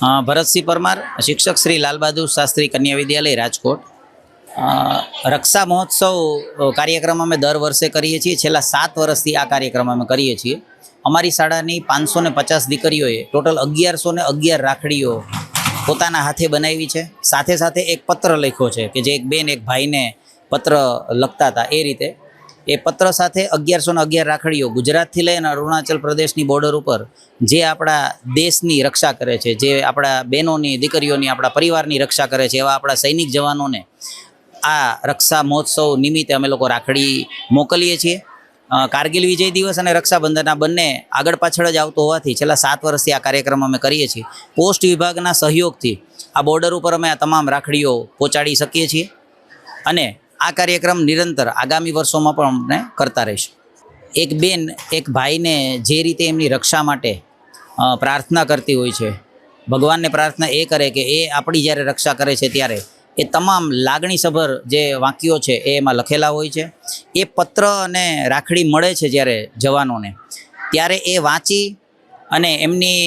ભરતસિંહ પરમાર, શિક્ષક શ્રી લાલબહાદુર શાસ્ત્રી કન્યા વિદ્યાલય, રાજકોટ. રક્ષા મહોત્સવ કાર્યક્રમ અમે દર વર્ષે કરીએ છીએ. છેલ્લા સાત વર્ષથી આ કાર્યક્રમ અમે કરીએ છીએ. અમારી શાળાની પાંચસો ને પચાસ દીકરીઓએ ટોટલ અગિયારસો ને અગિયાર રાખડીઓ પોતાના હાથે બનાવી છે. સાથે સાથે એક પત્ર લખ્યો છે કે જે એક બેન, એક ભાઈને પત્ર લખતા હતા એ રીતે. એ પત્ર સાથે અગિયારસો ને અગિયાર રાખડીઓ ગુજરાતથી લઈને અરુણાચલ પ્રદેશની બોર્ડર ઉપર જે આપણા દેશની રક્ષા કરે છે, જે આપણા બહેનોની, દીકરીઓની, આપણા પરિવારની રક્ષા કરે છે, એવા આપણા સૈનિક જવાનોને આ રક્ષા મહોત્સવ નિમિત્તે અમે લોકો રાખડી મોકલીએ છીએ. કારગિલ વિજય દિવસ અને રક્ષાબંધનના બંને આગળ પાછળ જ આવતો હોવાથી છેલ્લા સાત વર્ષથી આ કાર્યક્રમ અમે કરીએ છીએ. પોસ્ટ વિભાગના સહયોગથી આ બોર્ડર ઉપર અમે આ તમામ રાખડીઓ પહોંચાડી શકીએ છીએ. અને આ કાર્યક્રમ નિરંતર આગામી વર્ષોમાં પણ અમને કરતા રહીશું. એક બેન, એક ભાઈને જે રીતે એમની રક્ષા માટે પ્રાર્થના કરતી હોય છે, ભગવાનને પ્રાર્થના એ કરે કે એ આપણી જ્યારે રક્ષા કરે છે ત્યારે, એ તમામ લાગણીસભર જે વાક્યો છે એ એમાં લખેલા હોય છે. એ પત્ર અને રાખડી મળે છે જ્યારે જવાનોને. ત્યારે એ વાંચી અને એમની,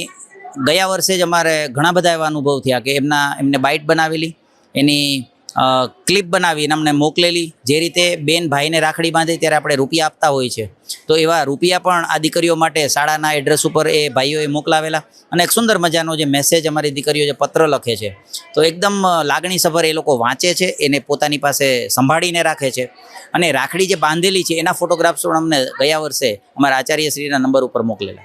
ગયા વર્ષે જ અમારે ઘણા બધા એવા અનુભવ થયા કે એમના, એમને બાઇટ બનાવેલી, એની ક્લિપ બનાવીને અમને મોકલેલી. જે રીતે બેન ભાઈને રાખડી બાંધે ત્યારે આપણે રૂપિયા આપતા હોય છે. તો એવા રૂપિયા પણ આ દીકરીઓ માટે શાળાના એડ્રેસ ઉપર એ ભાઈઓએ મોકલાવેલા. અને એક સુંદર મજાનો જે મેસેજ અમારી દીકરીઓ જે પત્ર લખે છે. તો એકદમ લાગણીસભર એ લોકો વાંચે છે, એને પોતાની પાસે સંભાળીને રાખે છે. અને રાખડી જે બાંધેલી છે, એના ફોટોગ્રાફ્સ પણ અમને ગયા વર્ષે અમારા આચાર્યશ્રીના નંબર ઉપર મોકલેલા.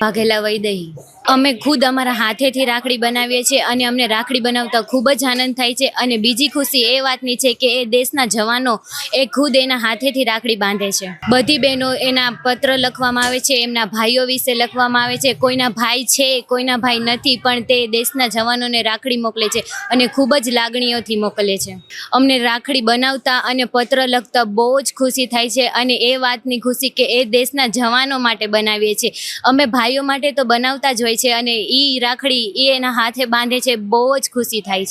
વાઘેલા વૈદહી અમે ખુદ અમારા હાથેથી રાખડી બનાવીએ છીએ અને અમને રાખડી બનાવતા ખૂબ જ આનંદ થાય છે અને બીજી ખુશી એ વાતની છે કે એ દેશના જવાનો એ ખુદ એના હાથેથી રાખડી બાંધે છે. બધી બહેનો એના પત્ર લખવામાં આવે છે, એમના ભાઈઓ વિશે લખવામાં આવે છે, કોઈના ભાઈ છે, કોઈના ભાઈ નથી, પણ તે દેશના જવાનોને રાખડી મોકલે છે અને ખૂબ જ લાગણીઓથી મોકલે છે. અમને રાખડી બનાવતા અને પત્ર લખતા બહુ જ ખુશી થાય છે અને એ વાતની ખુશી કે એ દેશના જવાનો માટે બનાવીએ છીએ. અમે ભાઈઓ માટે તો બનાવતા જ હોય છે અને એ રાખડી એ એના હાથે બાંધે છે, બહુ જ ખુશી થાય છે.